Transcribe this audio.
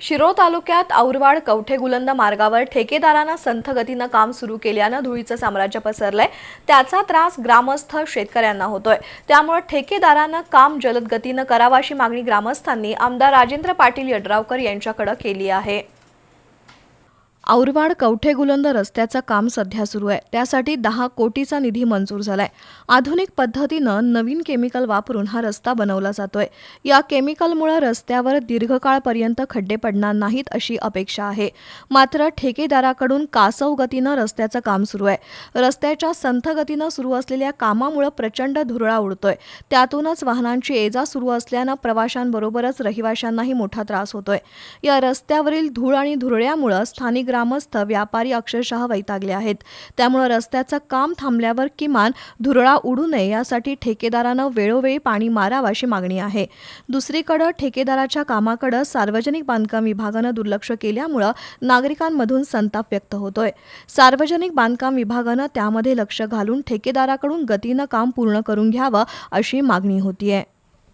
शिरो तालुक्यात औरवाड कवठे गुलंद मार्गावर ठेकेदारानं संथ गतीनं काम सुरू केल्यानं धुळीचं साम्राज्य पसरलंय. त्याचा त्रास ग्रामस्थ शेतकऱ्यांना होतोय. त्यामुळे ठेकेदारांना काम जलद गतीनं करावं अशी मागणी ग्रामस्थांनी आमदार राजेंद्र पाटील यड्रावकर यांच्याकडे केली आहे. औरवाड कवठे गुलंद रस्त्याचं काम सध्या सुरू आहे. त्यासाठी दहा कोटीचा निधी मंजूर झालाय. आधुनिक पद्धतीनं नवीन केमिकल वापरून हा रस्ता बनवला जातोय. या केमिकलमुळे रस्त्यावर दीर्घकाळपर्यंत खड्डे पडणार नाहीत अशी अपेक्षा आहे. मात्र ठेकेदाराकडून कासव गतीनं रस्त्याचं काम सुरू आहे. रस्त्याच्या संथ गतीनं सुरू असलेल्या कामामुळे प्रचंड धुरळा उडतोय. त्यातूनच वाहनांची एजा सुरू असल्यानं प्रवाशांबरोबरच रहिवाशांनाही मोठा त्रास होतोय. या रस्त्यावरील धूळ आणि धुरळ्यामुळे स्थानिक ग्रामस्थ व्यापारी अक्षरशः वैतागले आहेत. त्यामुळे रस्त्याचं काम थांबल्यावर किमान धुरळा उडू नये यासाठी ठेकेदारानं वेळोवेळी पाणी मारावं अशी मागणी आहे. दुसरीकडं ठेकेदाराच्या कामाकडं सार्वजनिक बांधकाम विभागानं दुर्लक्ष केल्यामुळं नागरिकांमधून संताप व्यक्त होतोय. सार्वजनिक बांधकाम विभागानं त्यामध्ये लक्ष घालून ठेकेदाराकडून गतीनं काम पूर्ण करून घ्यावं अशी मागणी होतीये.